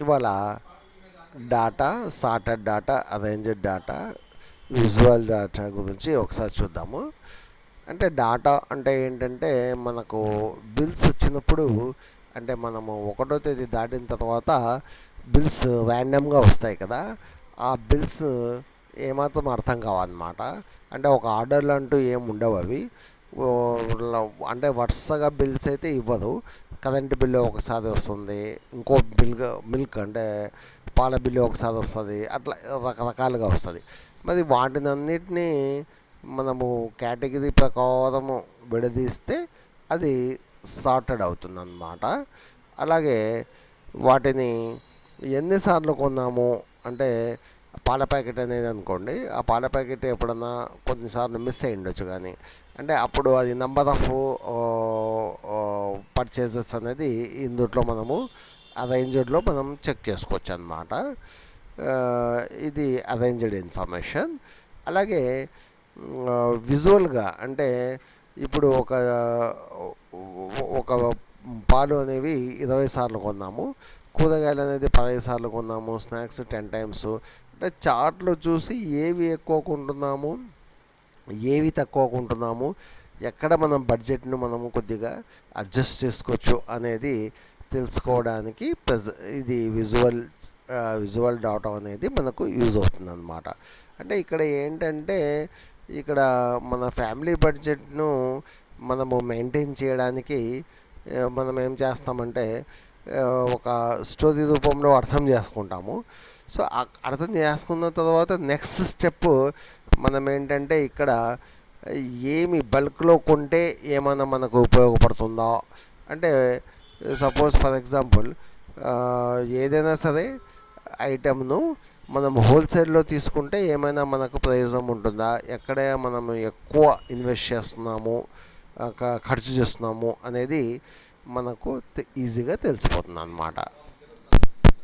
ఇవాళ data sorted data arranged data visual data గురించి ఒకసారి చూద్దాము. అంటే డాటా అంటే ఏంటంటే మనకు బిల్స్ వచ్చినప్పుడు అంటే మనము ఒకటో తేదీ దాటిన తర్వాత బిల్స్ ర్యాండమ్గా వస్తాయి కదా. ఆ బిల్స్ ఏమాత్రం అర్థం కావన్నమాట. అంటే ఒక ఆర్డర్లు అంటూ ఏమి ఉండవు అవి. అంటే వరుసగా బిల్స్ అయితే ఇవ్వదు. కరెంటు బిల్లు ఒకసారి వస్తుంది ఇంకో బిల్ మిల్క్ అంటే పాల బిల్లు ఒకసారి వస్తుంది అట్లా రకరకాలుగా వస్తుంది. మరి వాటిని అన్నిటినీ మనము కేటగిరీ ప్రకారము విడదీస్తే అది సార్టెడ్ అవుతుంది అన్నమాట అలాగే వాటిని ఎన్నిసార్లు కొన్నాము అంటే పాల ప్యాకెట్ అనేది అనుకోండి ఆ పాల ప్యాకెట్ ఎప్పుడన్నా కొన్నిసార్లు మిస్ అయ్యి ఉండొచ్చు కానీ అంటే అప్పుడు అది నెంబర్ ఆఫ్ పర్చేజెస్ అనేది ఇందుట్లో మనము అరేంజ్డ్లో మనం చెక్ చేసుకోవచ్చు అనమాట ఇది అరేంజ్డ్ ఇన్ఫర్మేషన్. అలాగే విజువల్గా అంటే ఇప్పుడు ఒక ఒక పాలు అనేవి ఇరవై సార్లు కొన్నాము. కూరగాయలు అనేది పదహైదు సార్లు కొన్నాము. Snacks ten times. అంటే చార్ట్లో చూసి ఏవి ఎక్కువ కొంటున్నాము ఏవి తక్కువ కొంటున్నాము ఎక్కడ మనం బడ్జెట్ను మనము కొద్దిగా అడ్జస్ట్ చేసుకోవచ్చు అనేది తెలుసుకోవడానికి ప్రజ ఇది విజువల్ విజువల్ డాటా అనేది మనకు యూజ్ అవుతుంది అనమాట అంటే ఇక్కడ ఏంటంటే ఇక్కడ మన ఫ్యామిలీ బడ్జెట్ను మనము మెయింటైన్ చేయడానికి మనం ఏం చేస్తామంటే ఒక స్టోరీ రూపంలో అర్థం చేసుకుంటాము. సో అర్థం చేసుకున్న తర్వాత నెక్స్ట్ స్టెప్ మనం ఏంటంటే ఇక్కడ ఏమి బల్క్లో కొంటే ఏమైనా మనకు ఉపయోగపడుతుందా? అంటే సపోజ్ ఫర్ ఎగ్జాంపుల్ ఏదైనా సరే ఐటెంను మనం హోల్సేల్లో తీసుకుంటే ఏమైనా మనకు ప్రయోజనం ఉంటుందా? ఎక్కడ మనం ఎక్కువ ఇన్వెస్ట్ చేస్తున్నాము ఖర్చు చేస్తున్నాము అనేది మనకు ఈజీగా తెలిసిపోతుంది అన్నమాట